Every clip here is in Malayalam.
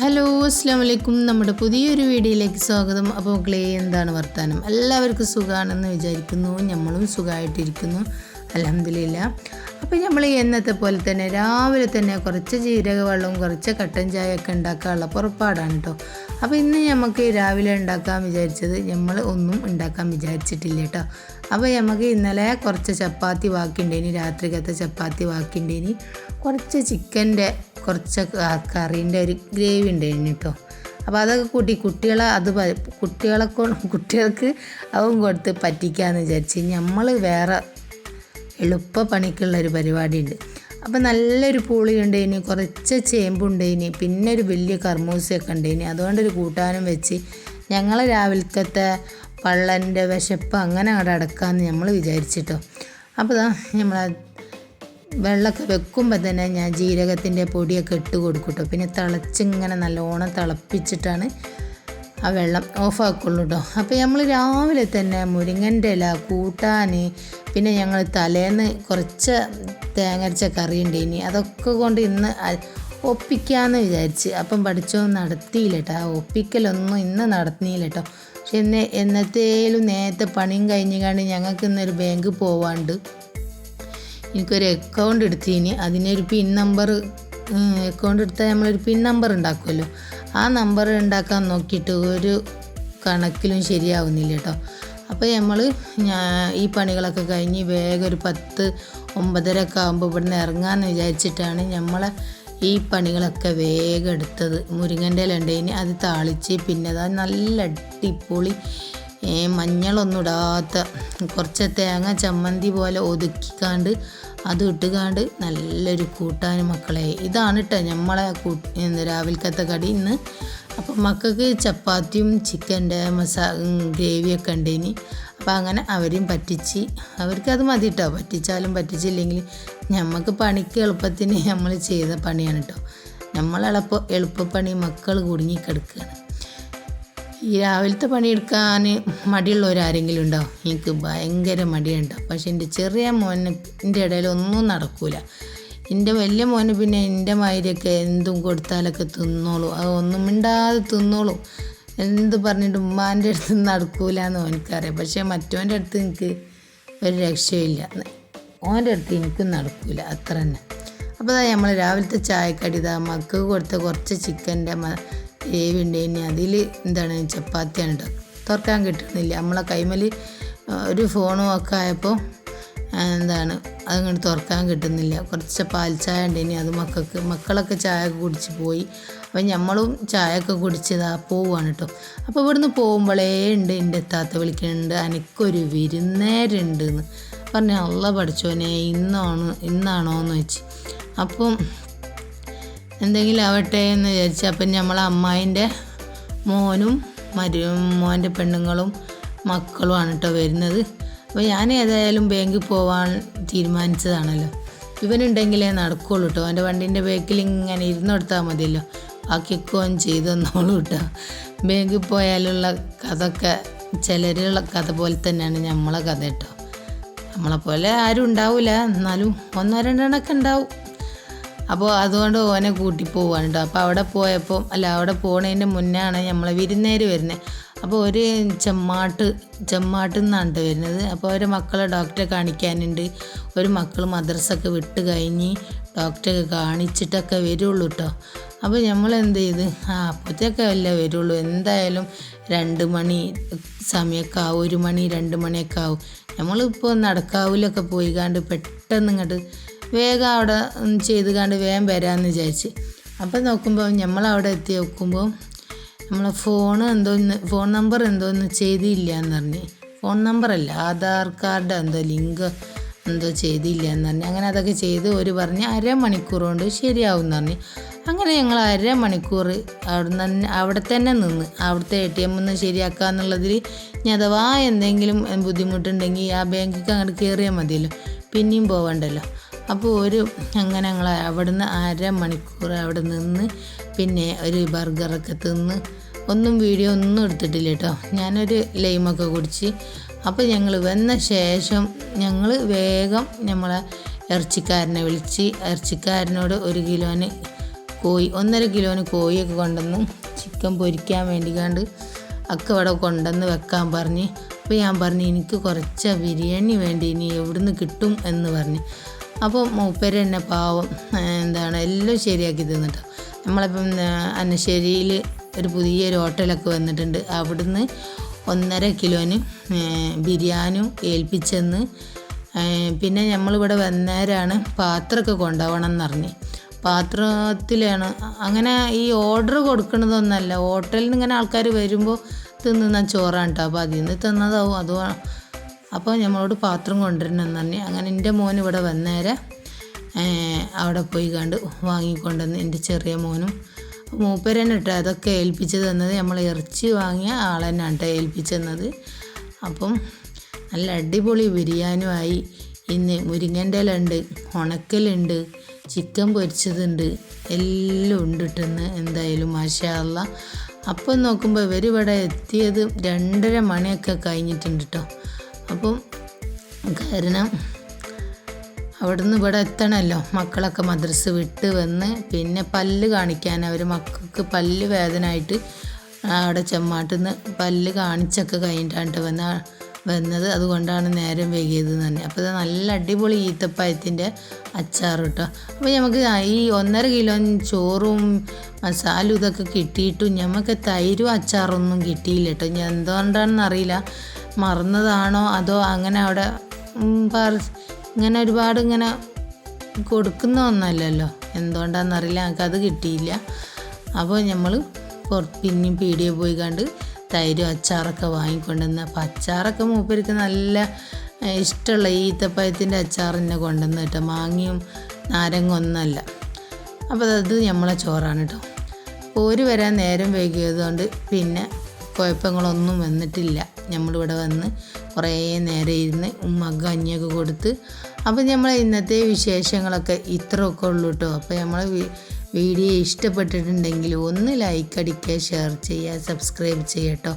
ഹലോ അസ്സാം വലൈക്കും നമ്മുടെ പുതിയൊരു വീഡിയോയിലേക്ക് സ്വാഗതം. അപ്പോൾ മക്കളെ എന്താണ് വർത്താനം? എല്ലാവർക്കും സുഖമാണെന്ന് വിചാരിക്കുന്നു. നമ്മളും സുഖമായിട്ടിരിക്കുന്നു അലഹമില്ല അപ്പോൾ നമ്മൾ എന്നത്തെ പോലെ തന്നെ രാവിലെ തന്നെ കുറച്ച് ജീരക വെള്ളവും കുറച്ച് കട്ടൻ ചായയൊക്കെ ഉണ്ടാക്കാനുള്ള പുറപ്പാടാണ് കേട്ടോ അപ്പോൾ ഇന്ന് നമുക്ക് രാവിലെ ഉണ്ടാക്കാൻ വിചാരിച്ചത് നമ്മൾ ഒന്നും ഉണ്ടാക്കാൻ വിചാരിച്ചിട്ടില്ല കേട്ടോ അപ്പോൾ നമുക്ക് ഇന്നലെ കുറച്ച് ചപ്പാത്തി ബാക്കിയുണ്ടേനി രാത്രിക്കത്തെ ചപ്പാത്തി ബാക്കിയുണ്ടേനി കുറച്ച് ചിക്കന്റെ കുറച്ച് കറീന്റെ ഒരു ഗ്രേവി ഉണ്ടായിരുന്നു കേട്ടോ അപ്പോൾ അതൊക്കെ കൂട്ടി കുട്ടികളെ അത് കുട്ടികളെ കുട്ടികൾക്ക് അതും കൊടുത്ത് പറ്റിക്കാമെന്ന് വിചാരിച്ച് നമ്മൾ വേറെ എളുപ്പ പണിക്കുള്ള ഒരു പരിപാടിയുണ്ട്. അപ്പോൾ നല്ലൊരു പൂളി ഉണ്ടേന് കുറച്ച് ചേമ്പുണ്ടേന് പിന്നെ ഒരു വലിയ കർമൂസയൊക്കെ അതുകൊണ്ട് അതുകൊണ്ടൊരു കൂട്ടാനും വെച്ച് ഞങ്ങൾ രാവിലത്തെ പള്ളന്റെ വിശപ്പ് അങ്ങനെ അവിടെ അടക്കാമെന്ന് നമ്മൾ വിചാരിച്ചിട്ടോ. അപ്പോൾ നമ്മൾ വെള്ളമൊക്കെ വെക്കുമ്പോൾ തന്നെ ഞാൻ ജീരകത്തിന്റെ പൊടിയൊക്കെ ഇട്ട് കൊടുക്കും കേട്ടോ പിന്നെ തിളച്ചിങ്ങനെ നല്ലോണം തിളപ്പിച്ചിട്ടാണ് ആ വെള്ളം ഓഫാക്കുള്ളൂ കേട്ടോ അപ്പോൾ നമ്മൾ രാവിലെ തന്നെ മുരിങ്ങന്റെ ഇല കൂട്ടാൻ പിന്നെ ഞങ്ങൾ തലേന്ന് കുറച്ച് തേങ്ങരച്ച കറി ഉണ്ട് ഇനി അതൊക്കെ കൊണ്ട് ഇന്ന് ഒപ്പിക്കാമെന്ന് വിചാരിച്ച്. അപ്പം പഠിച്ചോ നടത്തിയില്ല കേട്ടോ ആ ഒപ്പിക്കലൊന്നും ഇന്ന് നടത്തിയില്ല കേട്ടോ പക്ഷെ ഇന്ന് എന്നത്തേലും നേരത്തെ പണിയും കഴിഞ്ഞ് കണ്ട് ഞങ്ങൾക്ക് ഇന്നൊരു ബാങ്ക് പോവാണ്ട്. എനിക്കൊരു അക്കൗണ്ട് എടുത്തിനി. അതിനൊരു പിൻ നമ്പർ അക്കൗണ്ട് എടുത്താൽ നമ്മളൊരു പിൻ നമ്പർ ഉണ്ടാക്കുമല്ലോ ആ നമ്പർ ഉണ്ടാക്കാൻ നോക്കിയിട്ട് ഒരു കണക്കിലും ശരിയാവുന്നില്ല കേട്ടോ അപ്പോൾ നമ്മൾ ഞാൻ ഈ പണികളൊക്കെ കഴിഞ്ഞ് വേഗം ഒരു പത്ത് ഒമ്പതര ഒക്കെ ആകുമ്പോൾ ഇവിടുന്ന് ഇറങ്ങാമെന്ന് വിചാരിച്ചിട്ടാണ് നമ്മളെ ഈ പണികളൊക്കെ വേഗം എടുത്തത്. മുരിങ്ങന്റെ ഇല അത് താളിച്ച് പിന്നെ അത് നല്ല അടിപൊളി മഞ്ഞളൊന്നും ഇടാത്ത കുറച്ച് തേങ്ങ ചമ്മന്തി പോലെ ഒതുക്കിക്കാണ്ട് അത് ഇട്ടുകാണ്ട് നല്ലൊരു കൂട്ടാൻ മക്കളെ. ഇതാണ് കേട്ടോ നമ്മളെ കൂ രാവിലത്തെ കടി. ഇന്ന് അപ്പം മക്കൾക്ക് ചപ്പാത്തിയും ചിക്കന്റെ മസാ ഗ്രേവിയൊക്കെ ഉണ്ടേനി. അപ്പം അങ്ങനെ അവരെയും പറ്റിച്ച് അവർക്ക് അത് മതി കേട്ടോ പറ്റിച്ചാലും പറ്റിച്ചില്ലെങ്കിൽ നമുക്ക് പണിക്ക് എളുപ്പത്തിന് നമ്മൾ ചെയ്ത പണിയാണ് കേട്ടോ നമ്മൾ എളുപ്പ എളുപ്പപ്പണി മക്കൾ കുടുങ്ങിക്കിടക്കുകയാണ് ഈ രാവിലത്തെ പണിയെടുക്കാൻ മടിയുള്ളവരാരെങ്കിലും ഉണ്ടോ? എനിക്ക് ഭയങ്കര മടിയുണ്ടാവും പക്ഷെ എന്റെ ചെറിയ മോന് എന്റെ ഇടയിൽ ഒന്നും നടക്കൂല. എന്റെ വലിയ മോന് പിന്നെ എന്റെ മാതിരിയൊക്കെ എന്തും കൊടുത്താലൊക്കെ തിന്നോളൂ. അത് ഒന്നും മിണ്ടാതെ തിന്നോളൂ. എന്ത് പറഞ്ഞിട്ട് ഉമ്മാന്റെ അടുത്ത് നടക്കൂല എന്ന് എനിക്കറിയാം പക്ഷേ മറ്റോന്റെ അടുത്ത് എനിക്ക് ഒരു രക്ഷയില്ല. ഓന്റെ അടുത്ത് എനിക്കും നടക്കൂല. അത്ര തന്നെ. അപ്പോൾ നമ്മൾ രാവിലത്തെ ചായക്കടി ഇതാ മക്കൾക്ക് കൊടുത്ത കുറച്ച് ചിക്കന്റെ ഗ്രേവി തന്നെ അതിൽ എന്താണ്? ചപ്പാത്തിയാണ് കേട്ടോ തുറക്കാൻ കിട്ടുന്നില്ല. നമ്മളെ കൈമൽ ഒരു ഫോണും ഒക്കെ ആയപ്പോൾ എന്താണ്? അതങ്ങോട്ട് തുറക്കാൻ കിട്ടുന്നില്ല. കുറച്ച് പാൽ ചായ ഇനി അത് മക്കൾക്ക് മക്കളൊക്കെ ചായ കുടിച്ച് പോയി. അപ്പം നമ്മളും ചായ ഒക്കെ കുടിച്ചതാ പോവാണ് കേട്ടോ അപ്പോൾ ഇവിടുന്ന് പോകുമ്പോഴേ ഉണ്ട് എന്റെ താത്ത വിളിക്കുന്നുണ്ട് എനിക്കൊരു വിരുന്നേരുണ്ട് എന്ന് പറഞ്ഞു അള്ള പഠിച്ചോനെ ഇന്നാണ് ഇന്നാണോ എന്ന് വെച്ച്. അപ്പം എന്തെങ്കിലും ആവട്ടെ എന്ന് വിചാരിച്ചു അപ്പം നമ്മളെ അമ്മായിന്റെ മോനും മരു മോന്റെ പെണ്ണുങ്ങളും മക്കളുമാണ് കേട്ടോ വരുന്നത്. അപ്പോൾ ഞാൻ ഏതായാലും ബാങ്കിൽ പോവാൻ തീരുമാനിച്ചതാണല്ലോ. ഇവനുണ്ടെങ്കിലേ നടക്കുള്ളൂ കേട്ടോ അവന്റെ വണ്ടീന്റെ ബാക്കിൽ ഇങ്ങനെ ഇരുന്നെടുത്താൽ മതിയല്ലോ. ബാക്കിയൊക്കെ അവൻ ചെയ്തു തന്നോളൂ കേട്ടോ ബാങ്കിൽ പോയാലുള്ള കഥയൊക്കെ ചിലരുള്ള കഥ പോലെ തന്നെയാണ് നമ്മളെ കഥ കേട്ടോ നമ്മളെ പോലെ ആരും ഉണ്ടാവില്ല എന്നാലും ഒന്നോ രണ്ടെണ്ണമൊക്കെ ഉണ്ടാവും. അപ്പോൾ അതുകൊണ്ട് ഓനെ കൂട്ടി പോവാണ് കേട്ടോ അപ്പോൾ അവിടെ പോയപ്പോൾ അല്ല അവിടെ പോണതിന്റെ മുന്നേ ആണ് നമ്മളെ വിരുന്നേര് വരുന്നത് അപ്പോൾ ഒരു ചെമ്മാട്ട് ചെമ്മാട്ട് നിന്നാണ് വരുന്നത്. അപ്പോൾ ഒരു മക്കളെ ഡോക്ടറെ കാണിക്കാനുണ്ട്. ഒരു മക്കൾ മദ്രസൊക്കെ വിട്ട് കഴിഞ്ഞ് ഡോക്ടറെ കാണിച്ചിട്ടൊക്കെ വരുള്ളൂ കേട്ടോ അപ്പോൾ നമ്മൾ എന്ത് ചെയ്ത്? ആ അപ്പോഴത്തേക്ക് അല്ലേ വരുള്ളൂ. എന്തായാലും രണ്ട് മണി സമയമൊക്കെ ആവും. ഒരു മണി രണ്ട് മണിയൊക്കെ ആവും. നമ്മളിപ്പോൾ നടക്കാവിലൊക്കെ പോയി കണ്ട് പെട്ടെന്ന് ഇങ്ങോട്ട് വേഗം അവിടെ ചെയ്ത് കണ്ട് വേഗം വരാമെന്ന് വിചാരിച്ച്. അപ്പം നോക്കുമ്പോൾ നമ്മളവിടെ എത്തി നോക്കുമ്പോൾ നമ്മളെ ഫോൺ എന്തോന്ന് ഫോൺ നമ്പർ എന്തോന്ന് ചെയ്തില്ല എന്ന് പറഞ്ഞ്. ഫോൺ നമ്പറല്ല ആധാർ കാർഡ് എന്തോ ലിങ്ക് എന്തോ ചെയ്തില്ല എന്ന് പറഞ്ഞ്. അങ്ങനെ അതൊക്കെ ചെയ്ത് ഒരു പറഞ്ഞ് അരമണിക്കൂർ കൊണ്ട് ശരിയാവും എന്ന് പറഞ്ഞ്. അങ്ങനെ ഞങ്ങൾ അരമണിക്കൂർ അവിടെ തന്നെ അവിടെ തന്നെ നിന്ന്. അവിടുത്തെ എ ടി എം ഒന്ന് ശരിയാക്കുക എന്നുള്ളതിൽ ഇനി അഥവാ എന്തെങ്കിലും ബുദ്ധിമുട്ടുണ്ടെങ്കിൽ ആ ബാങ്കിൽ അങ്ങോട്ട് കയറിയാൽ മതിയല്ലോ. പിന്നെയും പോവണ്ടല്ലോ. അപ്പോൾ ഒരു അങ്ങനെ ഞങ്ങൾ അവിടുന്ന് അരമണിക്കൂർ അവിടെ നിന്ന് പിന്നെ ഒരു ബർഗറൊക്കെ തിന്ന് ഒന്നും വീഡിയോ ഒന്നും എടുത്തിട്ടില്ല കേട്ടോ. ഞാനൊരു ലൈമൊക്കെ കുടിച്ച് അപ്പോൾ ഞങ്ങൾ വന്ന ശേഷം ഞങ്ങൾ വേഗം നമ്മളെ ഇറച്ചിക്കാരനെ വിളിച്ച് ഇറച്ചിക്കാരനോട് ഒരു കിലോന് കോഴി ഒന്നര കിലോന് കോഴിയൊക്കെ കൊണ്ടുവന്ന്. ചിക്കൻ പൊരിക്കാൻ വേണ്ടി വേണ്ടിക്കാണ്ട് ഒക്കെ ഇവിടെ കൊണ്ടുവന്ന് വെക്കാൻ പറഞ്ഞ്. അപ്പോൾ ഞാൻ പറഞ്ഞു എനിക്ക് കുറച്ച് ബിരിയാണി വേണ്ടി ഇനി എവിടുന്ന് കിട്ടും? എന്ന് പറഞ്ഞ്. അപ്പോൾ മൂപ്പര് എന്നെ പാവം. എന്താണ് എല്ലാം ശരിയാക്കി തന്നിട്ടോ. നമ്മളിപ്പം അന്നശ്ശേരിയിൽ ഒരു പുതിയൊരു ഹോട്ടലൊക്കെ വന്നിട്ടുണ്ട്. അവിടുന്ന് ഒന്നര കിലോന് ബിരിയാണി ഏൽപ്പിച്ചെന്ന് പിന്നെ നമ്മളിവിടെ വന്നേരാണ് പാത്രമൊക്കെ കൊണ്ടുപോകണം എന്ന് പറഞ്ഞ് പാത്രത്തിലാണ് അങ്ങനെ ഈ ഓർഡർ കൊടുക്കുന്നതൊന്നല്ല ഹോട്ടലിൽ നിന്ന് ഇങ്ങനെ ആൾക്കാർ വരുമ്പോൾ തിന്നുന്ന ചോറാണ് കേട്ടോ അപ്പോൾ അതിൽ നിന്ന് തിന്നതാവും. അത് അപ്പോൾ നമ്മളോട് പാത്രം കൊണ്ടുവരണം പറഞ്ഞു. അങ്ങനെ എന്റെ മോൻ ഇവിടെ വന്നേരെ നേരെ അവിടെ പോയി കണ്ട് വാങ്ങിക്കൊണ്ടുവന്ന് എന്റെ ചെറിയ മോനും. മൂപ്പരന്നെ കേട്ടോ അതൊക്കെ ഏൽപ്പിച്ചു തന്നത്. നമ്മൾ ഇറച്ചി വാങ്ങിയ ആളെന്നാണ് കേട്ടോ ഏൽപ്പിച്ചു തന്നത്. അപ്പം നല്ല അടിപൊളി ബിരിയാണിയുമായി ഇന്ന് മുരിങ്ങന്റെ ഇല ഉണ്ട് ഉണക്കലുണ്ട് ചിക്കൻ പൊരിച്ചതുണ്ട് എല്ലാം ഉണ്ട് ഇട്ടെന്ന് എന്തായാലും മാഷാ അല്ല അപ്പം നോക്കുമ്പോൾ ഇവർ ഇവിടെ എത്തിയത് രണ്ടര മണിയൊക്കെ കഴിഞ്ഞിട്ടുണ്ട് കേട്ടോ അപ്പം കാരണം അവിടുന്ന് ഇവിടെ എത്തണമല്ലോ. മക്കളൊക്കെ മദ്രസ വിട്ട് വന്ന് പിന്നെ പല്ല് കാണിക്കാൻ അവർ മക്കൾക്ക് പല്ല് വേദനയായിട്ട് അവിടെ ചെമ്മാട്ടുന്ന് പല്ല് കാണിച്ചൊക്കെ കഴിഞ്ഞിട്ടാണ് വന്ന വന്നത്. അതുകൊണ്ടാണ് നേരം വൈകിയത് തന്നെ അപ്പോൾ ഇത് നല്ല അടിപൊളി ഈത്തപ്പഴത്തിന്റെ അച്ചാർ കേട്ടോ. അപ്പോൾ നമുക്ക് ഈ ഒന്നര കിലോ ചോറും മസാലും ഇതൊക്കെ കിട്ടിയിട്ടും നമുക്ക് തൈരും അച്ചാറൊന്നും കിട്ടിയില്ല കേട്ടോ. ഞാൻ എന്തുകൊണ്ടാണെന്ന് അറിയില്ല. മറന്നതാണോ അതോ അങ്ങനെ അവിടെ ഇങ്ങനെ ഒരുപാട് ഇങ്ങനെ കൊടുക്കുന്ന ഒന്നല്ലല്ലോ. എന്തുകൊണ്ടാണെന്നറിയില്ല ഞങ്ങൾക്ക് അത് കിട്ടിയില്ല അപ്പോൾ നമ്മൾ പിന്നെയും പീടിയെ പോയി കണ്ട് തൈരും അച്ചാറൊക്കെ വാങ്ങിക്കൊണ്ടുവന്ന് അപ്പോൾ അച്ചാറൊക്കെ മൂപ്പർക്ക് നല്ല ഇഷ്ടമുള്ള ഈത്തപ്പഴത്തിന്റെ അച്ചാർ തന്നെ കൊണ്ടുവന്ന് കേട്ടോ. മാങ്ങയും നാരങ്ങ ഒന്നല്ല. അപ്പോൾ അത് നമ്മളെ ചോറാണ് കേട്ടോ. ഓര് വരാൻ നേരം വൈകിയതുകൊണ്ട് പിന്നെ കുഴപ്പങ്ങളൊന്നും വന്നിട്ടില്ല. നമ്മളിവിടെ വന്ന് കുറേ നേരം ഇരുന്ന് ഉമ്മക്ക് കഞ്ഞിയൊക്കെ കൊടുത്ത് അപ്പോൾ നമ്മൾ ഇന്നത്തെ വിശേഷങ്ങളൊക്കെ ഇത്രയൊക്കെ ഉള്ളൂ കേട്ടോ അപ്പോൾ നമ്മൾ വീഡിയോ ഇഷ്ടപ്പെട്ടിട്ടുണ്ടെങ്കിൽ ഒന്ന് ലൈക്ക് അടിക്കുക ഷെയർ ചെയ്യുക സബ്സ്ക്രൈബ് ചെയ്യുക കേട്ടോ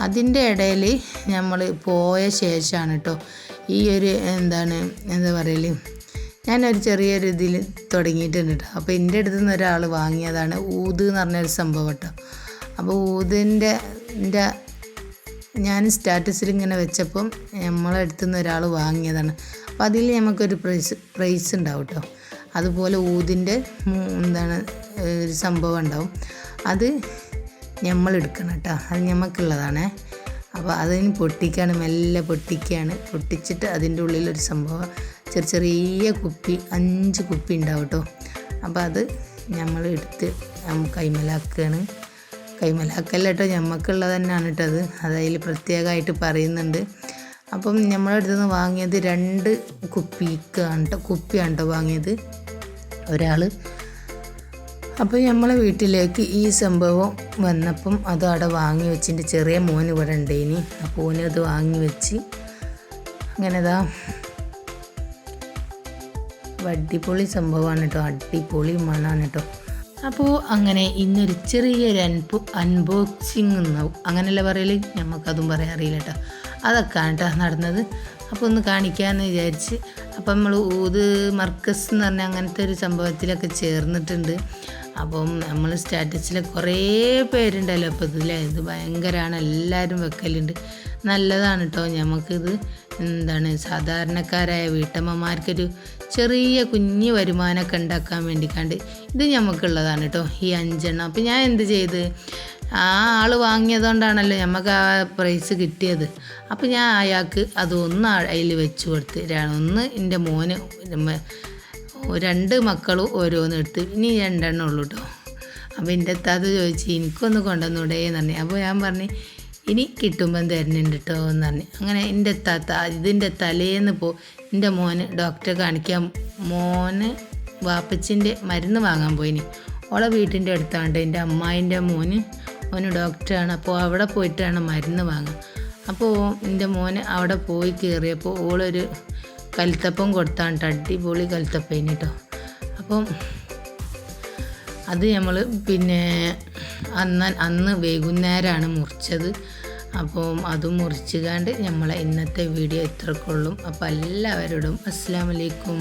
അതിന്റെ ഇടയിൽ നമ്മൾ പോയ ശേഷമാണ് കേട്ടോ ഈ ഒരു എന്താണ് എന്താ പറയൽ? ഞാനൊരു ചെറിയൊരു ഇതിൽ തുടങ്ങിയിട്ടുണ്ട് കേട്ടോ അപ്പോൾ എന്റെ അടുത്ത് നിന്ന് ഒരാൾ വാങ്ങിയതാണ് ഊത് എന്ന് പറഞ്ഞൊരു സംഭവം കേട്ടോ അപ്പോൾ ഊതിന്റെ ഞാൻ സ്റ്റാറ്റസിൽ ഇങ്ങനെ വെച്ചപ്പം നമ്മളെ നിന്ന് ഒരാൾ വാങ്ങിയതാണ്. അപ്പോൾ അതിൽ നമുക്കൊരു പ്രൈസ് പ്രൈസ് ഉണ്ടാവും കേട്ടോ അതുപോലെ ഊതിന്റെ എന്താണ് ഒരു സംഭവം ഉണ്ടാവും. അത് നമ്മൾ എടുക്കണം കേട്ടോ അത് നമുക്കുള്ളതാണേ അപ്പോൾ അതിന് പൊട്ടിക്കാണ് മെല്ലെ പൊട്ടിക്കുകയാണ് പൊട്ടിച്ചിട്ട് അതിന്റെ ഉള്ളിലൊരു സംഭവം ചെറിയ ചെറിയ കുപ്പി അഞ്ച് കുപ്പി ഉണ്ടാവും കേട്ടോ അപ്പോൾ അത് നമ്മൾ എടുത്ത് കൈമലാക്കുകയാണ് കൈമലാക്കല്ല ഞമ്മക്കുള്ളത് തന്നെയാണ് കേട്ടോ അത്. അതതിൽ പ്രത്യേകമായിട്ട് പറയുന്നുണ്ട്. അപ്പം നമ്മളെ അടുത്ത് നിന്ന് വാങ്ങിയത് രണ്ട് കുപ്പിക്കാണ് കേട്ടോ കുപ്പിയാണ് കേട്ടോ വാങ്ങിയത് ഒരാൾ അപ്പോൾ നമ്മളെ വീട്ടിലേക്ക് ഈ സംഭവം വന്നപ്പം അത് അവിടെ വാങ്ങി വെച്ചിന്റെ ചെറിയ മോൻ ഇവിടെ ഉണ്ടേനി. അപ്പോൾ ഓന് അത് വാങ്ങി വെച്ച് അങ്ങനെ ഇതാ അടിപൊളി സംഭവമാണ് കേട്ടോ അടിപൊളി മണാണ് കേട്ടോ അപ്പോൾ അങ്ങനെ ഇന്നൊരു ചെറിയൊരു അൻപു അൺബോക്സിങ് എന്നാവും അങ്ങനെയല്ല പറയൽ? നമുക്കതും പറയാൻ അറിയില്ല കേട്ടോ അതൊക്കെയാണ് കേട്ടോ നടന്നത്. അപ്പോൾ ഒന്ന് കാണിക്കാമെന്ന് വിചാരിച്ച് അപ്പം നമ്മൾ ഊത് മർക്കസ് എന്ന് പറഞ്ഞ അങ്ങനത്തെ ഒരു സംഭവത്തിലൊക്കെ ചേർന്നിട്ടുണ്ട്. അപ്പം നമ്മൾ സ്റ്റാറ്റസിൽ കുറേ പേരുണ്ടല്ലോ. അപ്പോൾ ഇതിലെ ഇത് ഭയങ്കരമാണ് എല്ലാവരും വെക്കലുണ്ട്. നല്ലതാണ് കേട്ടോ നമുക്കിത് എന്താണ് സാധാരണക്കാരായ വീട്ടമ്മമാർക്കൊരു ചെറിയ കുഞ്ഞ് വരുമാനമൊക്കെ ഉണ്ടാക്കാൻ വേണ്ടിക്കാണ്ട് ഇത് നമുക്കുള്ളതാണ് കേട്ടോ ഈ അഞ്ചെണ്ണം. അപ്പം ഞാൻ എന്ത് ചെയ്ത്? ആ ആൾ വാങ്ങിയതുകൊണ്ടാണല്ലോ നമുക്ക് ആ പ്രൈസ് കിട്ടിയത്. അപ്പോൾ ഞാൻ അയാൾക്ക് അതൊന്ന് അതിൽ വെച്ച് കൊടുത്ത് ഒന്ന് എന്റെ മോന് രണ്ട് മക്കളും ഓരോന്ന് എടുത്ത് ഇനി രണ്ടെണ്ണം ഉള്ളൂ കേട്ടോ. അപ്പോൾ എന്റെ അത്താത്ത ചോദിച്ചു എനിക്കൊന്ന് കൊണ്ടുവന്നൂടെ എന്ന് പറഞ്ഞു. അപ്പോൾ ഞാൻ പറഞ്ഞു ഇനി കിട്ടുമ്പം തരുന്നുണ്ട് കേട്ടോ എന്ന് പറഞ്ഞു. അങ്ങനെ എന്റെ താത്ത ഇതിന്റെ തലേന്ന് പോ എന്റെ മോന് ഡോക്ടറെ കാണിക്കാൻ മോന് വാപ്പച്ചിന്റെ മരുന്ന് വാങ്ങാൻ പോയിനി. ഓളെ വീട്ടിന്റെ അടുത്താണ് എന്റെ അമ്മായിന്റെ മോന് മോന് ഡോക്ടറാണ് അപ്പോൾ അവിടെ പോയിട്ടാണ് മരുന്ന് വാങ്ങുക അപ്പോൾ എന്റെ മോന് അവിടെ പോയി കയറിയപ്പോൾ ഓളൊരു കൽത്തപ്പം കൊടുത്താണ്. അടിപൊളി കൽത്തപ്പേന് കേട്ടോ അപ്പം അത് നമ്മൾ പിന്നെ അന്ന് അന്ന് വൈകുന്നേരമാണ് മുറിച്ചത്. അപ്പം അതും മുറിച്ചുകാണ്ട് നമ്മളെ ഇന്നത്തെ വീഡിയോ ഇത്രക്കുള്ളും. അപ്പോൾ എല്ലാവരോടും അസ്സാം വലൈക്കും